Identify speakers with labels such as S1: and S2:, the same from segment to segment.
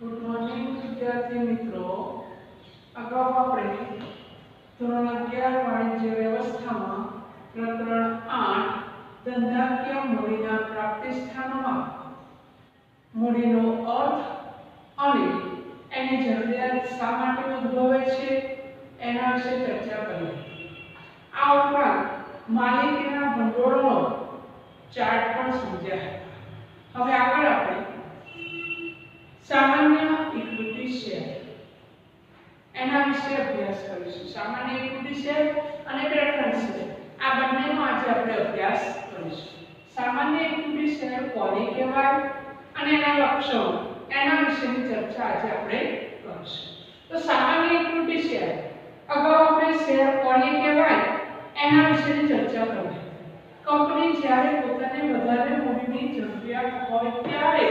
S1: Good morning વિદ્યાર્થી મિત્રો. અગાઉ આપણે ધોરણ અગિયાર વાણિજ્ય વ્યવસ્થામાં પ્રકરણ આઠ, ધંધાકીય મૂડીના પ્રાપ્તિ સ્થાનોમાં મૂડીનો અર્થ અને એની જરૂરિયાત શા માટે ઉદ્ભવે છે, એના વિશે ચર્ચા કરી આ ઉપરાંત માલિકીના ભંડોળનો ચાર્ટ પણ સમજ્યા હવે આગળ આપણે સામાન્ય ઇક્વિટી શેર એના વિશે અભ્યાસ કરીશું. સામાન્ય ઇક્વિટી શેર અને પ્રેફરન્સ શેર આ બંનેનો આજે આપણે અભ્યાસ કરીશું. સામાન્ય ઇક્વિટી શેર કોને કહેવાય અને એના લક્ષણો, એના વિશેની ચર્ચા આજે આપણે કરીશું. તો સામાન્ય ઇક્વિટી શેર અગાઉ આપણે શેર કોને કહેવાય, એના વિશેની ચર્ચા કરી કંપની જ્યારે પોતાને વધારે મૂડીની જરૂરિયાત હોય ત્યારે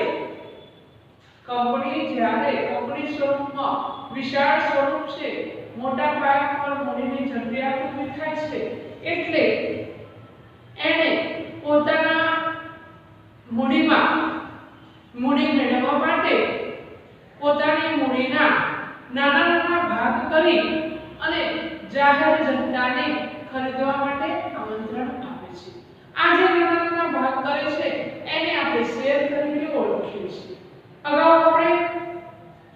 S1: કંપની જ્યારે કંપની સ્વરૂપમાં વિશાળ સ્વરૂપ છે, મોટા પાયા પર મૂડીની જરૂરિયાત ઊભી થાય છે. એટલે એને પોતાના મૂડીમાં મૂડી મેળવવા માટે પોતાની મૂડીના નાના નાના ભાગ કરી અને જાહેર જનતાને ખરીદવા માટે આમંત્રણ આપે છે. આ જે નાના નાના ભાગ કરે છે, એને આપણે શેર તરીકે ઓળખીએ છીએ. અગાઉ આપણે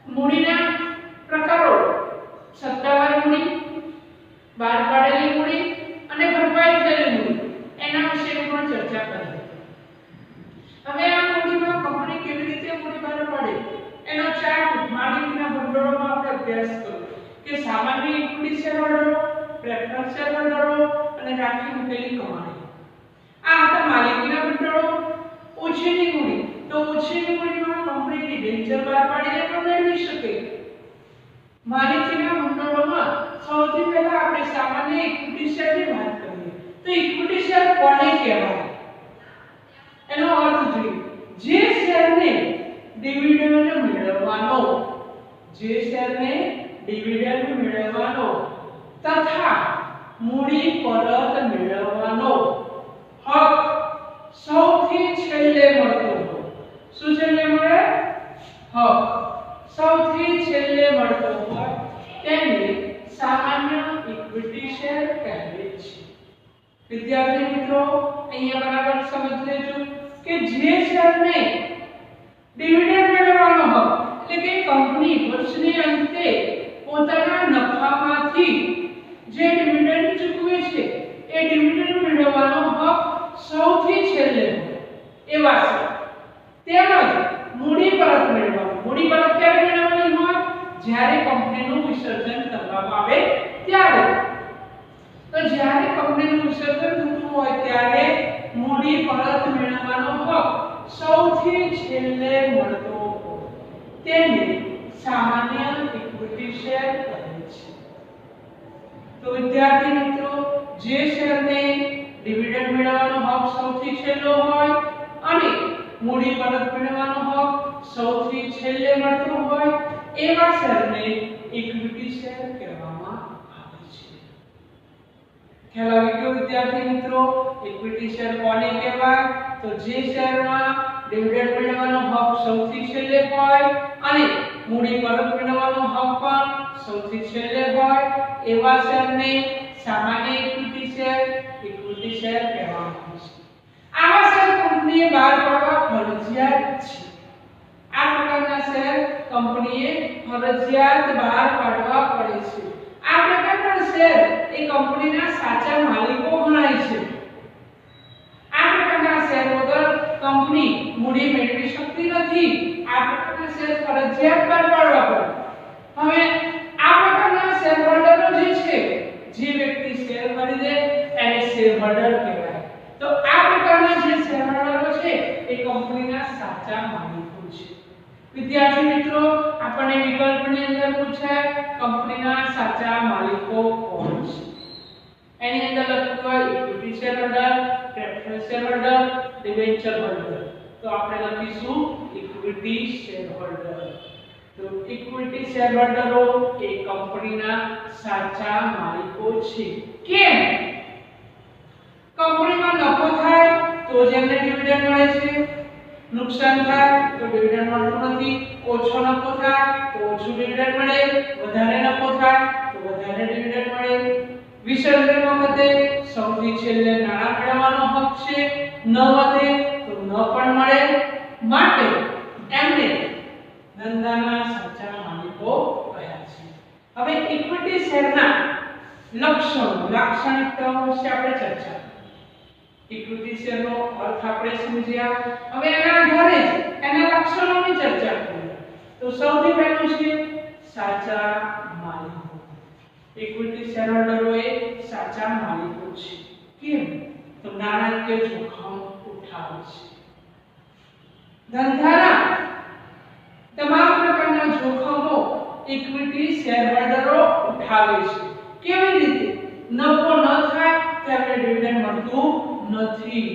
S1: મૂડીના પ્રકારો સત્તાવાર મૂડી, બહાર પાડેલી મૂડી અને ભરપાઈ થયેલી એના વિશે પણ ચર્ચા કરી. હવે આ મૂડીમાં કંપની કેવી રીતે મૂડી બહાર પાડે, એનો ચાર્ટ માલિકીના ભંડોળોમાં આપણે અભ્યાસ કર્યો કે સામાન્ય ઇક્વિટી શેરહોલ્ડરો પ્રેફરન્સ શેરહોલ્ડરો અને રાખી મૂકેલી કમાણી. આ હતા માલિકીના ભંડોળો ઓછીની મૂડી. તો ઓછી મૂડીમાં કંપની ડિબેન્ચર બહાર પાડીને પણ મેળવી શકે. માલિકીના ભંડોળમાં સૌથી પહેલા આપણે સામાન્ય ઇક્વિટી શેરની વાત કરીએ. તો ઇક્વિટી શેર કોને કહેવાય? એનો અર્થ જોઈએ. જે શેરને ડિવિડન્ડ મેળવવાનો, જે શેરને ડિવિડન્ડ મેળવવાનો તથા મૂડી પરત મેળવવાનો હક સૌથી છેલ્લે મળતો શું છેલ્લે મળે? હક સૌથી છેલ્લે મળતો હોય તેને સામાન્ય ઇક્વિટી શેર કહેવાય છે. વિદ્યાર્થી મિત્રો, અહીંયા બરાબર સમજ લેજો કે જે શેરને ડિવિડન્ડ મેળવવાનો હક એટલે કે કંપની વર્ષની અંતે પોતાના નફામાંથી જે ડિવિડન્ડ ચૂકવે છે, એ ડિવિડન્ડ મેળવવાનો હક સૌથી છેલ્લે એવા છે. તેમજ મૂડી પરત મેળવવાનું. મૂડી પરત ક્યારે મેળવવાની હોય? જ્યારે કંપનીનું વિસર્જન કરવામાં આવે ત્યારે. તો જ્યારે કંપનીનું વિસર્જન થતું હોય ત્યારે મૂડી પરત મેળવવાનો હક સૌથી છેલ્લે મળતો હોય. તેને સામાન્ય ઇક્વિટી શેર કહે છે. તો વિદ્યાર્થી મિત્રો, જે શેરને ડિવિડન્ડ મેળવવાનો હક સૌથી છેલ્લો હોય અને મૂડી પરત મેળવવાનો હક, સૌથી છેલ્લે મળતો હોય, એવા શેરને ઇક્વિટી શેર કહેવામાં આવે છે. ખ્યાલ આવી ગયો, વિદ્યાર્થી મિત્રો? ઇક્વિટી શેર કોને કહેવાય? તો જે શેરમાં ડિવિડન્ડ મેળવવાનો હક સૌથી છેલ્લે હોય અને મૂડી પરત મેળવવાનો હક પણ સૌથી છેલ્લે હોય, એવા શેરને સામાન્ય ઇક્વિટી શેર ઇક્વિટી શેર કહેવામાં આવે શેર કંપનીએ બહાર પાડવા ફરજિયાત છે. આ પ્રકારના શેર કંપનીએ ફરજિયાત બહાર પાડવા પડે છે. આ પ્રકારના શેર એ કંપનીના સાચા માલિકો ગણાય છે. કંપની મૂડી મેળવી શકતી નથી. આ પ્રકારના શેર ફરજિયાત બહાર પાડવા પડે. હવે આ પ્રકારના શેર હોલ્ડરો જે છે, જે વ્યક્તિ શેર ખરીદે, એને શેર હોલ્ડર કહેવાય તો આ પ્રકારના જે શેર હોલ્ડરો છે એ કંપનીના સાચા માલિકો છે. વિદ્યાર્થી મિત્રો, આપણને વિકલ્પની અંદર પૂછાય કંપનીના સાચા માલિકો કોણ છે? એની અંદર લખ્યું હોય equity share holder preference share holder debenture holder તો આપણે લખીશું ઇક્વિટી શેર હોલ્ડર તો ઇક્વિટી શેર હોલ્ડરો એ કંપનીના સાચા માલિકો છે. કેમ? કંપનીમાં નફો થાય તો જ એમને ડિવિડન્ડ મળે છે. નુકસાન થાય તો ડિવિડન્ડ મળતું નથી, ઓછો નફો થાય તો ઓછું ડિવિડન્ડ મળે, વધારે નફો થાય તો વધારે ડિવિડન્ડ મળે. વિસર્જન વખતે સૌથી છેલ્લે નાણાં મેળવવાનો હક છે, ન વધે તો ન પણ મળે. માટે એમને ધંધાના સાચા માલિકો કયા છે. હવે ઇક્વિટી શેરના લક્ષણો, લાક્ષણિકતાઓ વિશે આપણે ચર્ચા ઇક્વિટી શેરનો અર્થ આપણે સમજ્યા. હવે એના આધારે એના લક્ષણોની ચર્ચા કરીએ. તો સૌથી પહેલું છે સાચા માલિકો. ઇક્વિટી શેરહોલ્ડરો એ સાચા માલિકો છે. કેમ? તો નાણાકીય જોખમ ઉઠાવે છે. ધંધાના તમામ પ્રકારના જોખમો ઇક્વિટી શેરહોલ્ડરો ઉઠાવે છે. કેવી રીતે? નફો ન થાય ત્યારે ડિવિડન્ડ મળતું નથી.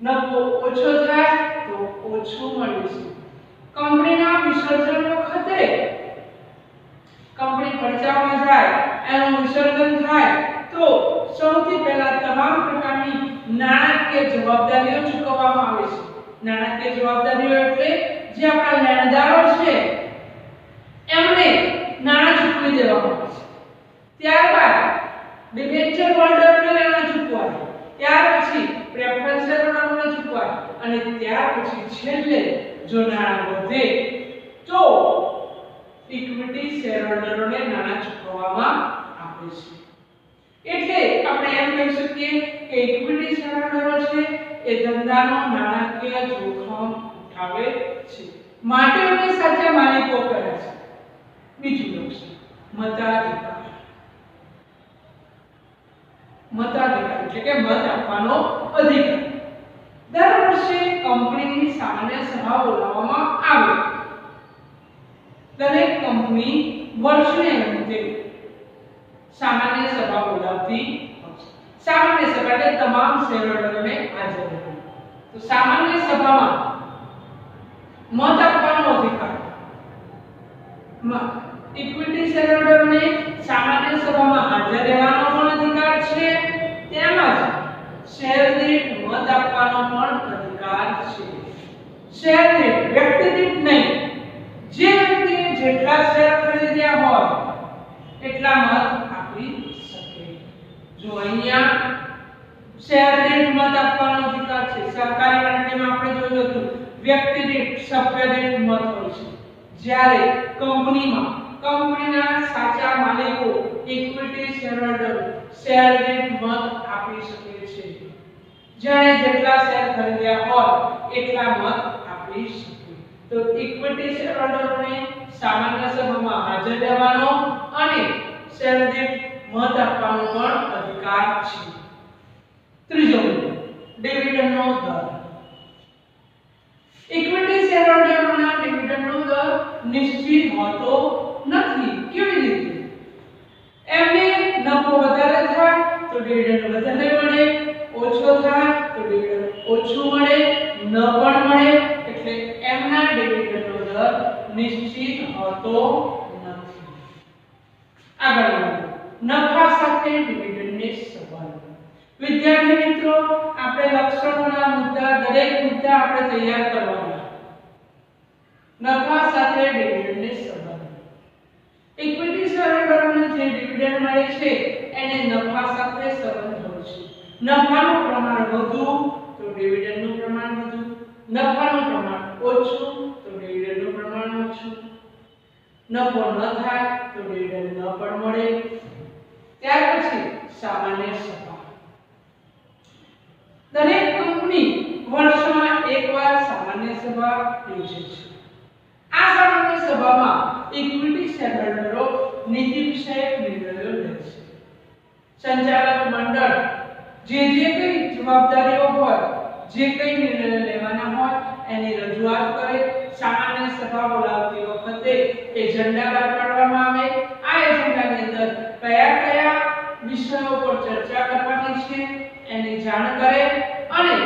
S1: નફો ઓછો થાય તો ઓછું મળે છે કંપનીના વિસર્જન વખતે કંપની ખર્ચામાં જાય, એનું વિસર્જન થાય, તો સૌથી પહેલા તમામ પ્રકારની નાણાકીય જવાબદારીઓ ચૂકવવામાં આવે છે. નાણાકીય જવાબદારીઓ એટલે જે આપણા લેણદારો છે એમને નાણાં ચૂકવી દેવામાં આવે છે ત્યારબાદ ડિબેન્ચર હોલ્ડરને નાણાં ચૂકવાય ત્યાર પછી પ્રેફરન્સ હોલ્ડરને ચૂકવાય અને ત્યાર પછી છેલ્લે જો નાણાં વધે, તો ઇક્વિટી શેરહોલ્ડરોને નાણાં ચૂકવવામાં આવે છે. એટલે આપણે એમ કહી શકીએ કે ઇક્વિટી શેરહોલ્ડરો છે, એ ધંધાનો નાણાકીય જોખમ ઉઠાવે છે. માટે એમને સાચા માલિકો કહે છે. બીજું લક્ષણ મતાધિકાર. મતાધિકાર એટલે કે મત આપવાનો અધિકાર. દર વર્ષે કંપનીની સામાન્ય સભા બોલાવવામાં આવે દરેક કંપની વર્ષને અંતે સામાન્ય સભા બોલાવતી સામાન્ય સભા એટલે તમામ શેરહોલ્ડરોને હાજર રહેવું તો સામાન્ય સભામાં મત આપવાનો અધિકાર. ઇક્વિટી શેરહોલ્ડરને સામાન્ય સભામાં હાજર રહેવાનો પણ અધિકાર છે. તેમજ શેર મત આપવાનો પણ અધિકાર છે. શેર દીઠ નહીં. વ્યક્તિએ જેટલા શેર હોય, એટલા મત આપી શકે. જો અહીંયા શેર દીઠ મત આપવાનો અધિકાર છે, સરકારી ગણતરીમાં આપણે જોયું હતું, વ્યક્તિ દીઠ સભ્ય દીઠ મત હોય છે. જ્યારે કંપનીમાં, કંપનીના સાચા માલિકો ઇક્વિટી શેરહોલ્ડર શેર દીઠ મત આપી શકે છે. જ્યારે જેટલા શેર ખરીદ્યા હોય, એટલા મત આપી શકે. તો ઇક્વિટી શેરહોલ્ડરોને સામાન્ય સભામાં હાજર રહેવાનો અને દીઠ મત આપવાનો પણ અધિકાર છે. ત્રીજો મુદ્દો ડિવિડન્ડનો દર. ઇક્વિટી શેરહોલ્ડરોના ડિવિડન્ડનો દર નિશ્ચિત હોતો નથી. કેવી રીતે? એમને નફો વધારે થાય તો ડિવિડન્ડ વધારે મળે, ઓછો થાય તો ડિવિડન્ડ ઓછું મળે, ન પણ મળે એટલે એમના ડિવિડન્ડનો દર નિશ્ચિત હોતો નથી આગળ. નફા સાથે ડિવિડન્ડને સંબંધ વિદ્યાર્થી મિત્રો, આપણે લક્ષણોના મુદ્દા, દરેક મુદ્દા આપણે તૈયાર કરવાના. નફા સાથે ડિવિડન્ડને સંબંધ ઇક્વિટી શેરહોલ્ડરને જે ડિવિડન્ડ મળે છે, એને નફા સાથે સંબંધ હોય છે. નફાનું પ્રમાણ વધુ, તો ડિવિડન્ડનું પ્રમાણ વધુ. નફાનું પ્રમાણ ઓછું, તો ડિવિડન્ડનું પ્રમાણ ઓછું. નફો ન થાય તો ડિવિડન્ડ ન પણ મળે. ત્યાર પછી સામાન્ય સભા. દરેક કંપની વર્ષમાં એકવાર સામાન્ય સભા યોજે છે. આ સામાન્ય સભામાં ઇક્વિટી શેરહોલ્ડરો નીતિ વિષયક નિર્ણયો લે છે. સંચાલક મંડળ જે જે કઈ જવાબદારીઓ હોય, જે કઈ નિર્ણયો લેવાના હોય એની રજૂઆત કરે સામાન્ય સભા બોલાવતી વખતે એજન્ડા બહાર પાડવામાં આવે આ એજન્ડાની અંદર કયા કયા વિષયો પર ચર્ચા કરવાની છે એની જાણ કરે અને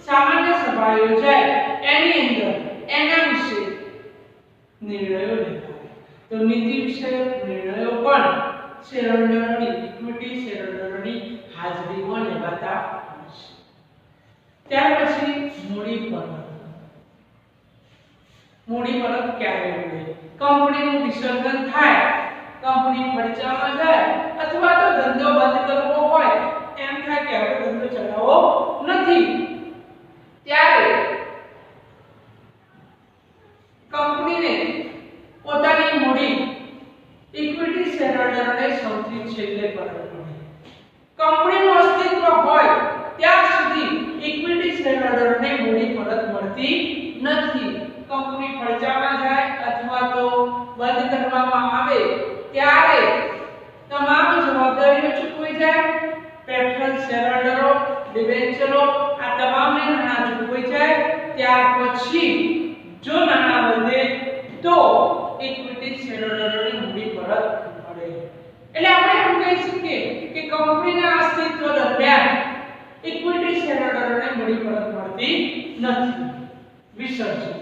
S1: સામાન્ય સભા યોજાય એની અંદર એના વિશે નિર્ણયો લેતા તો નીતિ વિષયક નિર્ણયો પણ શેરહોલ્ડરોની ઇક્વિટી શેરહોલ્ડરોની હાજરીમાં લેવાતા હોય છે ત્યાર પછી મૂડી પરિવર્તન મૂડી પરત ક્યારે મળે કંપનીનું વિસર્જન થાય કંપની ફડચામાં જાય અથવા તો ધંધો બંધ કરવો હોય એમ થાય કે હવે ધંધો ચલાવવો નથી ત્યારે કંપનીને પોતાની મૂડી ઇક્વિટી શેરહોલ્ડરને સૌથી છેલ્લે પરત મળે કંપનીનું અસ્તિત્વ હોય ત્યાં સુધી શેરહોલ્ડરને મૂડી પરત મળતી નથી. કંપની ફળચામાં જાય અથવા તો બંધ કરવામાં આવે, ત્યારે તમામ જવાબદારીઓ ચૂકવી જાય. પ્રેફરન્સ શેરહોલ્ડરો ડિબેન્ચરો આ તમામને નાણાં ચૂકવી જાય. ત્યાર પછી જો નાણાં વધે તો ઇક્વિટી શેરહોલ્ડરોની મૂડી પરત મળે એટલે આપણે એમ કહી શકીએ કે કંપનીના અસ્તિત્વ દરમિયાન ઇક્વિટી શેરહોલ્ડરોને મૂડી પરત મળતી નથી વિસર્જન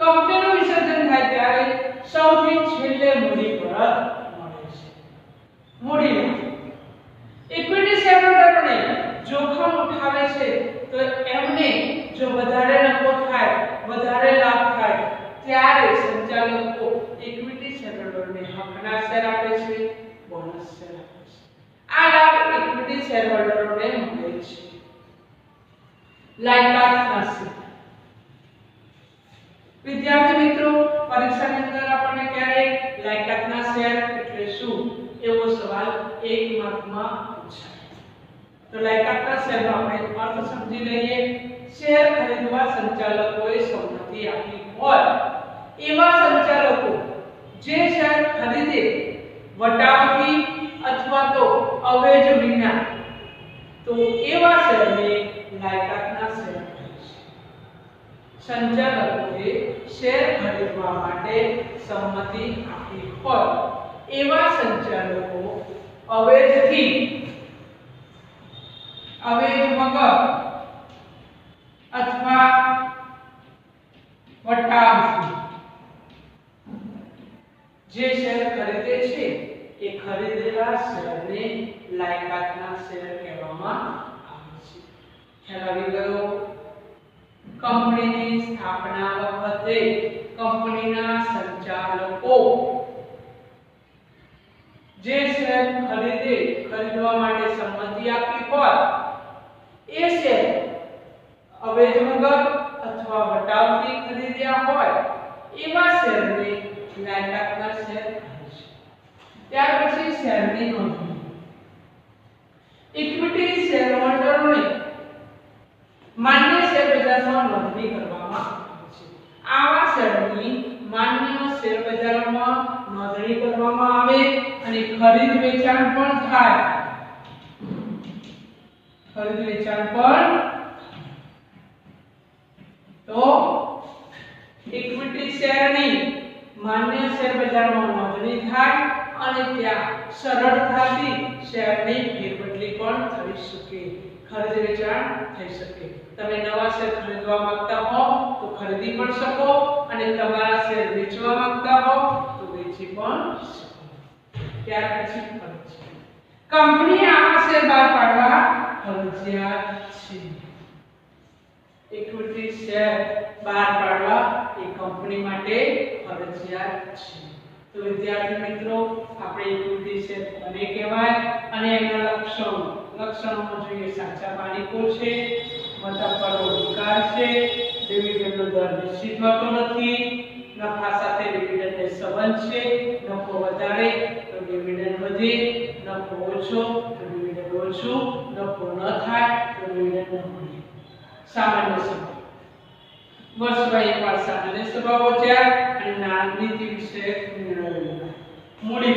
S1: કંપનીનું વિસર્જન થાય ત્યારે સૌથી છેલ્લે મૂડી પરત મળે છે મૂડી ઇક્વિટી શેરહોલ્ડરોને જોખમ ઉઠાવે છે તો એમને જો વધારે નફો થાય વધારે લાભ થાય ત્યારે સંચાલકો ઇક્વિટી શેરહોલ્ડરને હકના શેર આપે છે બોનસ શેર આપે છે આ લાભ ઇક્વિટી શેરહોલ્ડરોને મળે છે લાયકાત હાસિલ વિદ્યાર્થી મિત્રો પરીક્ષાની અંદર આપણને ક્યારેક લાયકાતના શેર એટલે શું એવો સવાલ એક માર્કમાં પૂછાય તો લાયકાતના શેરનો આપણે અર્થ સમજી લઈએ શેર ખરીદવા સંચાલકોએ સંમતિ આપી હોય એવા સંચાલકો જે શેર ખરીદે વટાવથી અથવા તો અવેજ વિના તો એવા સેલને લાયકાતના સેલ સંચાલકોએ શેર ખરીદવા માટે સંમતિ આપી. હોય એવા સંચાલકો અવેજથી, અવેજ વગર અથવા વટાવથી જે શેર ખરીદે છે, એ ખરીદેલા શેરને લાયકાતના શેર કહેવામાં આવે છે. ખ્યાલ કંપનીની સ્થાપના વખતે કંપનીના સંચાલકો જે શેર ખરીદે, ખરીદવા માટે સંમતિ આપી હોય, એ શેર અવેજ વગર અથવા વટાવતી ખરીદ્યા હોય, એવા શેરને લાયકાતના શેર કહે છે. ત્યાર પછી શેરની નોંધણી ઇક્વિટી શેરહોલ્ડરોને માન્ય શેર બજારમાં નોંધણી કરવામાં આવે છે. આવા શેરની માન્ય શેર બજારમાં નોંધણી કરવામાં આવે અને ખરીદ વેચાણ પણ થાય. ખરીદ વેચાણ પણ તો ઇક્વિટી શેરની માન્ય શેર બજારમાં નોંધણી થાય અને ત્યાં સરળતાથી શેરની ફેરબદલી પણ થઈ શકે. ખરીદ વેચાણ થઈ શકે. તમે નવા શેર ખરીદવા માંગતા હો, તો ખરીદી પણ શકો. અને તમારા શેર વેચવા માંગતા હો, તો વેચી પણ શકો. ત્યાર પછી કંપની આવા શેર બહાર પાડવા ફરજિયાત છે. ઇક્વિટી શેર બહાર પાડવા એ કંપની માટે ફરજિયાત છે. તો વિદ્યાર્થી મિત્રો, આપણે કૃતિ છે કોને કહેવાય? અને એના લક્ષણો. લક્ષણોમાં જોઈએ સાચા માલિકો છે મતલબનો અધિકાર છે, ડિવિડન્ડનો દર નિશ્ચિત હોતો નથી, નફા સાથે ડિવિડન્ડને સંબંધ છે, નફો વધારે તો ડિવિડન્ડ વધે, નફો ઓછો તો ડિવિડન્ડ ઓછું, નફો ન થાય તો ડિવિડન્ડ ન મળે. સામાન્ય સભા સામાન્ય સભાઓ જાય અને નાણાં નીતિ વિશે નિર્ણયો મૂડી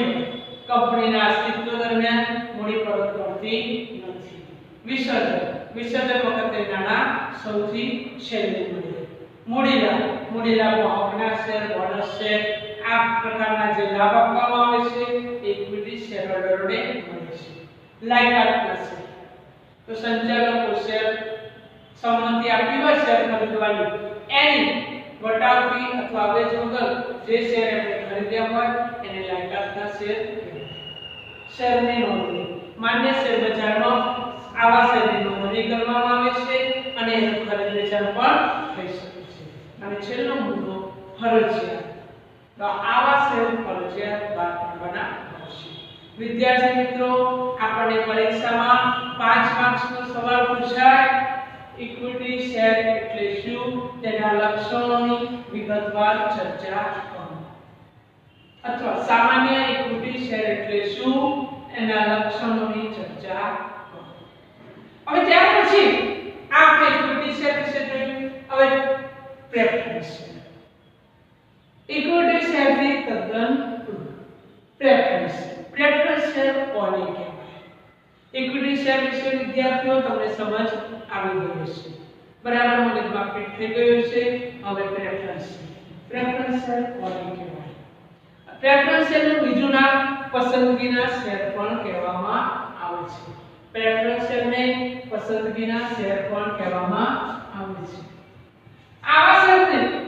S1: કંપનીના અસ્તિત્વ દરમિયાન મૂડી પરત મળતી નથી. વિસર્જન. વિસર્જન વખતે નાણાં સૌથી છેલ્લે મળે. મૂડીલા મૂડીલા મૂડી શેર બોનસ શેર આ પ્રકારના જે લાભ આપવામાં આવે છે ઇક્વિટી શેરહોલ્ડરોને મળે છે. લાયકાતના શેર તો સંચાલકો શેર સંમતિ આપી હોય શેર ખરીદવાની. એની વટાવથી અથવા અવેજ વગર જે શેર એમણે ખરીદ્યા હોય, એને લાયકાતના શેર શેરની નોંધણી. માન્ય શેર બજારમાં આવા શેરની નોંધણી કરવામાં આવે છે અને એનું ખરીદ વેચાણ પણ થઈ શકે છે. અને છેલ્લો મુદ્દો ફરજિયાત. તો આવા શેર ફરજિયાત બહાર બના વિદ્યાર્થી મિત્રો, આપણને પરીક્ષામાં પાંચ માર્ક્સનો સવાલ પૂછાય. ઇક્વિટી શેર એટલે શું? તેના લક્ષણોની વિગતવાર ચર્ચા અથવા સામાન્ય ઇક્વિટી શેર એટલે શું? એના લક્ષણોની ચર્ચા હવે ત્યાર પછી આપણે ઇક્વિટી શેર વિશે જોયું. હવે પ્રેફરન્સ ઇક્વિટી શેરની તદ્દન પ્રેફરન્સ પ્રેફરન્સ શેર કોને કહેવાય? ઇક્વિટી શેર વિશે વિદ્યાર્થીઓ તમને સમજ આવી ગઈ છે બરાબર, મગજમાં ફિટ થઈ ગયું છે. હવે પ્રેફરન્સ પ્રેફરન્સ શેર કોને કહેવાય? પ્રેફરન્સ શેરનું બીજું નામ પસંદગીના શેર પણ કહેવામાં આવે છે. પ્રેફરન્સ શેરને પસંદગીના શેર પણ કહેવામાં આવે છે. આવા શેરને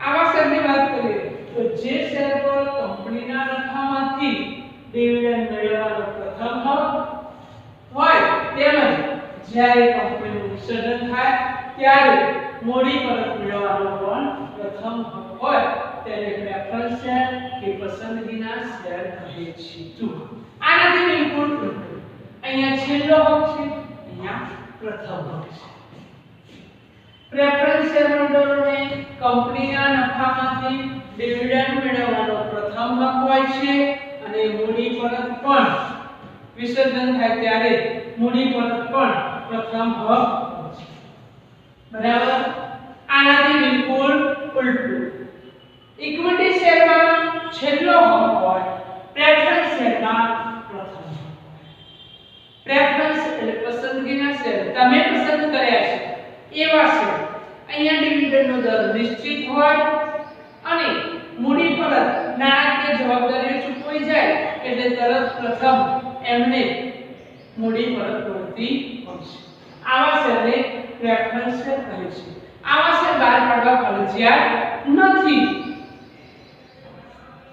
S1: આવા શેરની વાત કરીએ તો જે શેર પર કંપનીના નફામાંથી ડિવિડન્ડ મેળવવાનો પ્રથમ હક હોય તેમજ જ્યારે કંપનીનું વિસર્જન થાય ત્યારે મૂડી પરત મેળવવાનો પણ પ્રથમ હક હોય. તેને પ્રેફરન્સ શેર કે પસંદગીના શેર કહે છે. જો આનાથી બિલકુલ અહીંયા છેલ્લો હક છે, અહીંયા પ્રથમ હક છે. પ્રેફરન્સ શેરહોલ્ડરોને કંપનીના નફામાંથી ડિવિડન્ડ મેળવવાનો પ્રથમ હક હોય છે. અને મૂડી પરત પણ વિસર્જન થાય ત્યારે મૂડી પરત પણ પ્રથમ હક બરાબર? આનાથી બિલકુલ ઉલટું. ઇક્વિટી શેરમાં છેલ્લો હક હોય, પ્રેફરન્સ શેરમાં પ્રથમ પ્રેફરન્સ એટલે પસંદગીના શેર. તમે પસંદ કર્યા છે. એવા શેર. અહીંયા ડિવિડન્ડનો દર નિશ્ચિત હોય અને મૂડી પરત નાણાકીય જવાબદારીઓ ચૂકવાઈ જાય એટલે તરત પ્રથમ એમને મૂડી પરત મળતી મળશે આવા સેલને પ્રેફરન્સ સેલ કહે છે. આવા સેલ બહાર પાડવા ફરજિયાત નથી.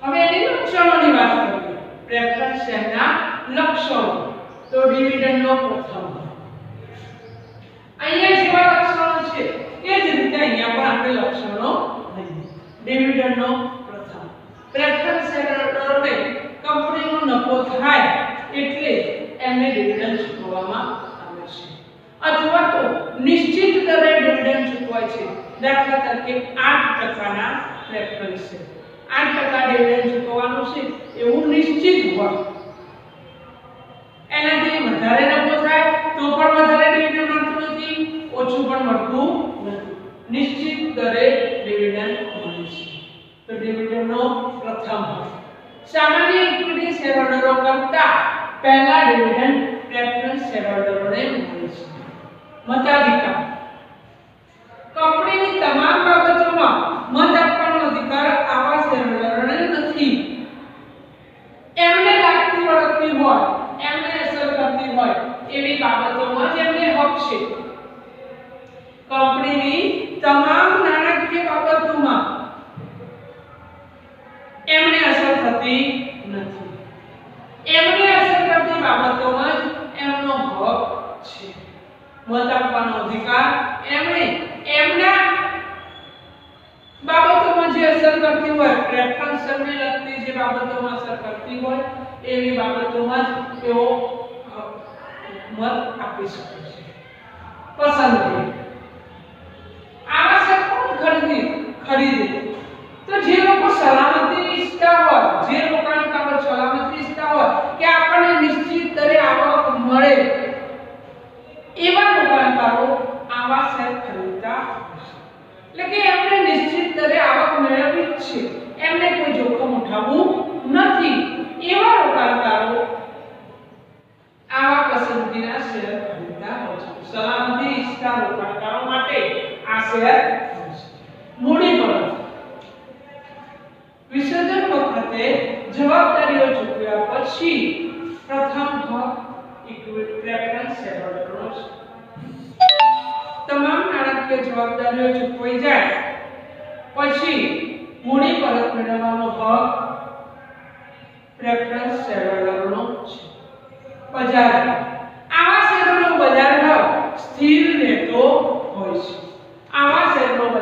S1: હવે એની લક્ષણોની વાત કરીએ. પ્રેફરન્સ સેલના લક્ષણો. તો ડિવિડન્ડનો પ્રથમ. અહીંયા જેવા લક્ષણો છે. એ જ રીતે અહીંયા પણ આપણે લક્ષણો લઈએ. ડિવિડન્ડનો પ્રથમ પ્રેફરન્સ શેરહોલ્ડરોને કંપનીનો નફો થાય એટલે એમને ડિવિડન્ડ ચૂકવવામાં આવે છે અથવા તો નિશ્ચિત દરે ડિવિડન્ડ ચૂકવાય છે દાખલા તરીકે 8% ના પ્રેફરન્સ શેર 8% ડિવિડન્ડ ચૂકવવાનું છે, એવું નિશ્ચિત હોય. એનાથી વધારે નફો થાય, તો પણ વધારે ડિવિડન્ડ મળતું નથી, ઓછું પણ મળતું નથી. નિશ્ચિત દરે ડિવિડન્ડ મળે છે. તો ડિવિડન્ડનો પ્રથમ હક સામાન્ય ઇક્વિટી શેરહોલ્ડરો કરતા પહેલા ડિવિડન્ડ પ્રેફરન્સ શેરહોલ્ડરોને મળે છે. મતાધિકાર.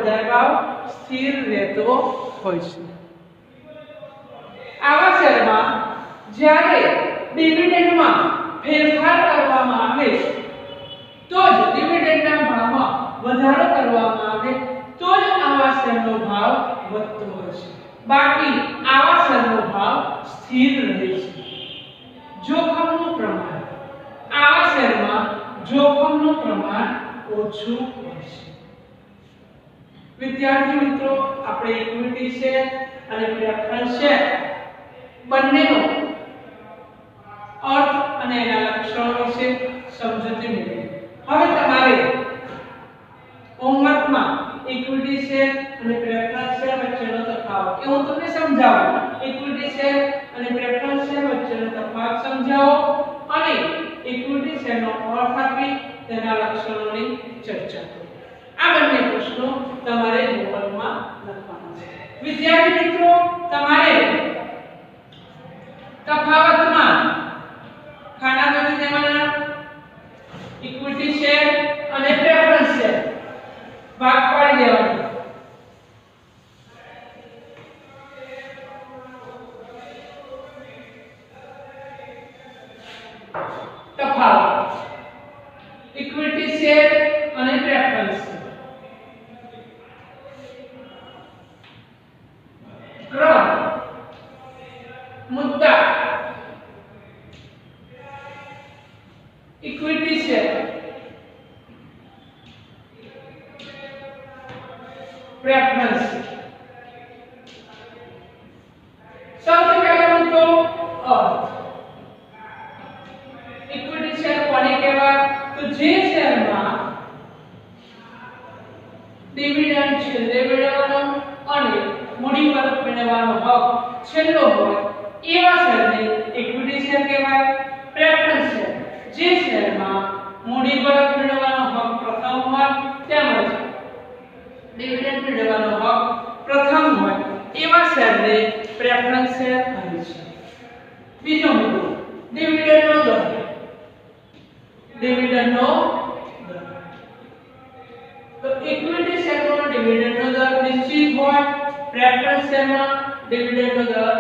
S1: આવા શેરોનો બજાર ભાવ સ્થિર રહેતો હોય છે. આવા બજાર ભાવ સ્થિર રહેતો હોય છે આવા શેરમાં જ્યારે ડિવિડન્ડમાં ફેરફાર કરવામાં આવે તો જ ડિવિડન્ડના ભાવમાં વધારો કરવામાં આવે, તો જ આવા શેરનો ભાવ વધતો હોય છે. બાકી આવા શેરનો ભાવ સ્થિર રહે છે. જોખમનું પ્રમાણ. આવા શેરમાં જોખમનું પ્રમાણ ઓછું હોય છે. વિદ્યાર્થી મિત્રો, આપણે ઇક્વિટી છે અને પ્રેફરન્સ છે. બંનેનો અર્થ અને એના લક્ષણો વિશે સમજૂતી મેળવી. હવે તમારે હોમવર્કમાં ઇક્વિટી છે અને પ્રેફરન્સ છે વચ્ચેનો તફાવત. એ હું તમને સમજાવું. ઇક્વિટી છે અને પ્રેફરન્સ છે વચ્ચેનો તફાવત સમજાવો અને ઇક્વિટી શેરનો અર્થ આપી તેના લક્ષણોની ચર્ચા કરો. આ બંને પ્રશ્નો તમારે નોટબુકમાં લખવાના છે. વિદ્યાર્થી મિત્રો, તમારે તફાવતમાં ખાના નથી દેવાના ઇક્વિટી શેર અને પ્રેફરન્સ શેર ભાગ પાડી દેવાનો તફાવત ઇક્વિટી શેર અને પ્રેફરન્સ શેર ક્રમ મુદ્દા ઇક્વિટી શેર પ્રેફરન્સ સૌથી પહેલો મુદ્દો અર્થ ઇક્વિટી શેર કોને કહેવાય તો જે શેરમાં ડિવિડન્ડ છેલ્લે મેળવવાનો અને મૂડી પરત મેળવવાનો હક છેલ્લો હોય એવા શેરને ઇક્વિટી શેર કહેવાય પ્રેફરન્સ શેર જે શેરમાં મૂડી પરત મેળવવાનો હક પ્રથમ હોય તેમજ ડિવિડન્ડ મેળવવાનો હક પ્રથમ હોય એવા શેરને પ્રેફરન્સ શેર કહે છે બીજો મુદ્દો ડિવિડન્ડનો દર ડિવિડન્ડનો દર તો ઇક્વિટી શેરમાં ડિવિડન્ડનો દર નિશ્ચિત હોય પ્રેફરન્સ શેરમાં ડિવિડન્ડનો દર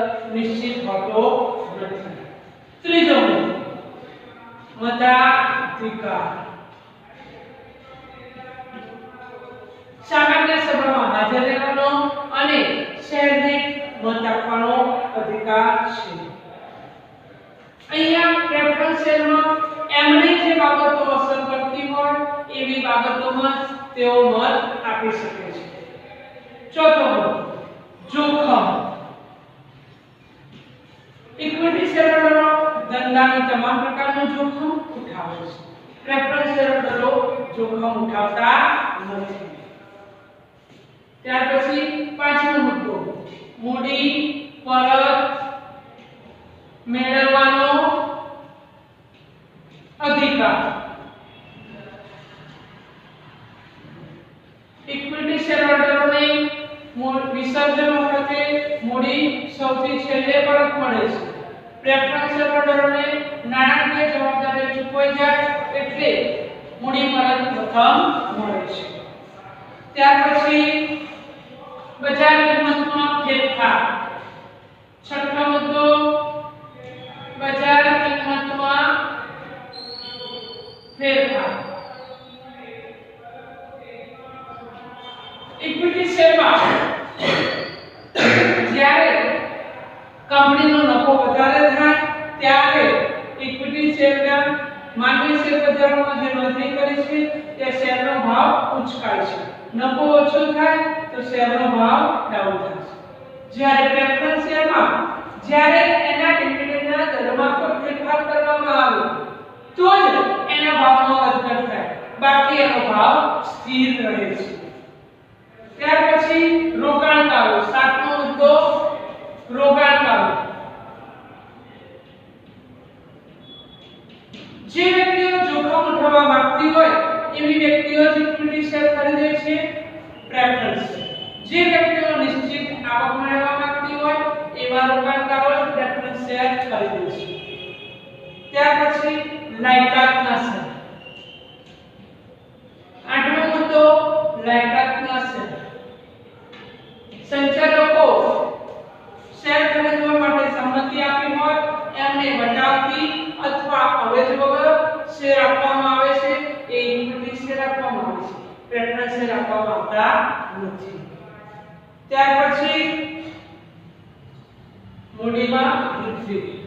S1: અહીંયા પ્રેફરન્સ શેરમાં એમને જે બાબતો અસર કરતી હોય, એવી બાબતોમાં તેઓ મત આપી શકે છે. ચોથો જોખમ. ઇક્વિટી શેરહોલ્ડરો ધંધાની તમામ પ્રકારનું જોખમ ઉઠાવે છે. પ્રેફરન્સ શેરહોલ્ડરો જોખમ ઉઠાવતા નથી. ત્યાર પછી પાંચમો મુદ્દો. મૂડી, પરત, મેળવવાનો અધિકાર. ઇક્વિટી શેરહોલ્ડરોને મૂળ વિસર્જન વખતે મૂડી સૌથી છેલ્લે પરત મળે છે. પ્રેફરન્સ શેરહોલ્ડરોને નાણાકીય જવાબદારી ચૂકવાઈ જાય એટલે મૂડી પરત પ્રથમ મળે છે. ત્યાર પછી બજાર કિંમતમાં ફેરફાર. છઠ્ઠો મુદ્દો, બજાર કિંમતમાં ફેરફાર. ઇક્વિટી જ્યારે કંપનીનો નફો વધારે થાય ત્યારે ઇક્વિટી શેરના માનવી શેર બજારોમાં જે નોંધણી કરી છે તે શેરનો ભાવ ઉચકાય છે. નફો ઓછો થાય તો શેરનો ભાવ ડાઉન થાય છે. જ્યારે પ્રેફરન્સ શેરમાં જ્યારે એના ડિવિડન્ડના દરમાં કોઈ ફેરફાર કરવામાં આવે, તો જ એના ભાવમાં વધઘટ થાય. બાકી એનો ભાવ સ્થિર રહે છે. ત્યાર પછી રોકાણકારો, સાતમો મુદ્દો રોકાણકારો જે વ્યક્તિઓ જોખમ ઉઠાવવા માંગતી હોય, એવી વ્યક્તિઓ જ ઇક્વિટી શેર ખરીદે છે. પ્રેફરન્સ જે વ્યક્તિઓ નિશ્ચિત આવક મેળવવા માંગતી હોય, એવા રોકાણકારો જ પ્રેફરન્સ શેર ખરીદે છે. ત્યાર પછી, લાયકાતના શેર આઠમો મુદ્દો, લાયકાતના શેર સંચાલકો શેર ખરીદવા માટે સંમતિ આપી હોય, એમને વટાવથી અથવા અવેજ વગર શેર આપવામાં આવે છે, એ ઇક્વિટી શેર આપવામાં આવે છે. પ્રેફરન્સ શેર આપવામાં આવતા નથી. ત્યાર પછી મૂડીમાં વૃદ્ધિ.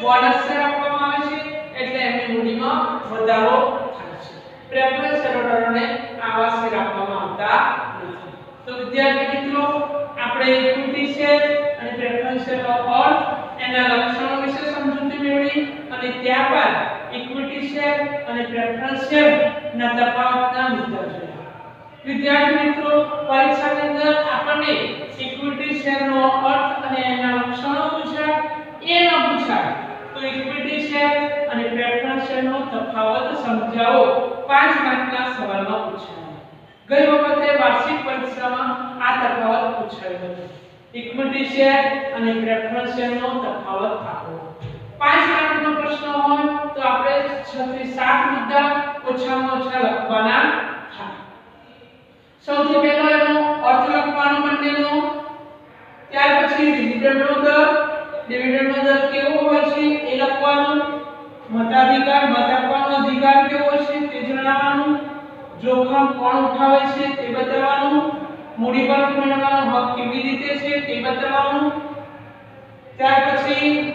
S1: બોનસ શેર આપવામાં આવે છે, એટલે એમની મૂડીમાં વધારો હોલ્ડરોને આવા આપવામાં આવતા નથી. તો વિદ્યાર્થી મિત્રો, આપણે ઇક્વિટી શેર અને પ્રેફરન્સ શેરનો અર્થ એના લક્ષણો વિશે સમજૂતી મેળવી અને ત્યારબાદ ઇક્વિટી શેર અને પ્રેફરન્સ શેર ના તફાવતના મુદ્દા જોયા. વિદ્યાર્થી મિત્રો, પરીક્ષાની અંદર આપણને ઇક્વિટી શેરનો અર્થ અને એના લક્ષણો પૂછાય. એ ન પૂછાય. તો ઇક્વિટી શેર અને પ્રેફરન્સ શેરનો તફાવત સમજાવો. પાંચ માર્કના સવાલમાં પૂછાય. ગઈ વખતે વાર્ષિક પરીક્ષામાં આ તફાવત પૂછાયો હતો. ઇક્વિટી શેર અને પ્રેફરન્સ શેરનો તફાવત આપો. પાંચ માર્કનો પ્રશ્ન હોય તો આપણે 6 થી 7 મુદ્દા ઓછામાં ઓછા લખવાના સૌથી પહેલો એનો અર્થ લખવાનો બંનેનો. ત્યાર પછી ડિવિડન્ડનો દર. ડિવિડન્ડનો દર કેવો હોય છે એ લખવાનું. મતાધિકાર મત આપવાનો અધિકાર કેવો છે તે જણાવવાનું, જોખમ કોણ ઉઠાવે છે તે બતાવવાનું, મૂડી પર મેળવવાનો હક કેવી રીતે છે તે બતાવવાનું. ત્યાર પછી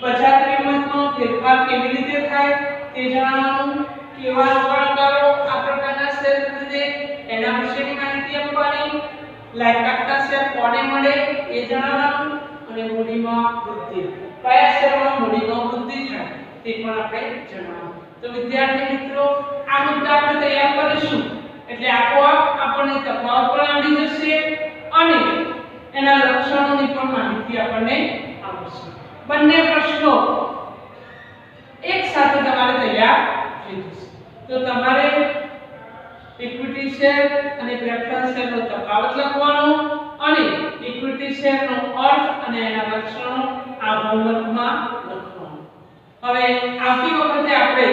S1: બજાર કિંમતનો ફેરફાર કેવી રીતે થાય તે જણાવવાનું. કેવા રોકાણકારો આ પ્રકારના શેર ખરીદે એના વિશેની માહિતી આપવાની. લાયકાતના શેર કોને મળે એ જણાવવાનું અને મૂડીમાં વૃદ્ધિ કયા શેરમાં મૂડીમાં વૃદ્ધિ થાય તે પણ આપણે જણાવવાનું તો વિદ્યાર્થી મિત્રો, આ મુદ્દા આપણે તૈયાર કરીશું. એટલે આપોઆપ આપણને તફાવત પણ આવડી જશે અને એના લક્ષણોની પણ માહિતી આપણને આવશે. બંને પ્રશ્નો એક સાથે તમારે તૈયાર થઈ જશે. તો તમારે ઇક્વિટી શેર અને પ્રેફરન્સ શેરનો તફાવત લખવાનો અને ઇક્વિટી શેરનો અર્થ અને એના લક્ષણો આ હોમવર્કમાં લખવાનું. હવે આવતી વખતે આપણે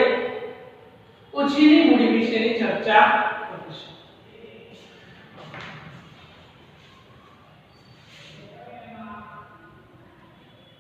S1: ઓછીની મૂડી વિશેની ચર્ચા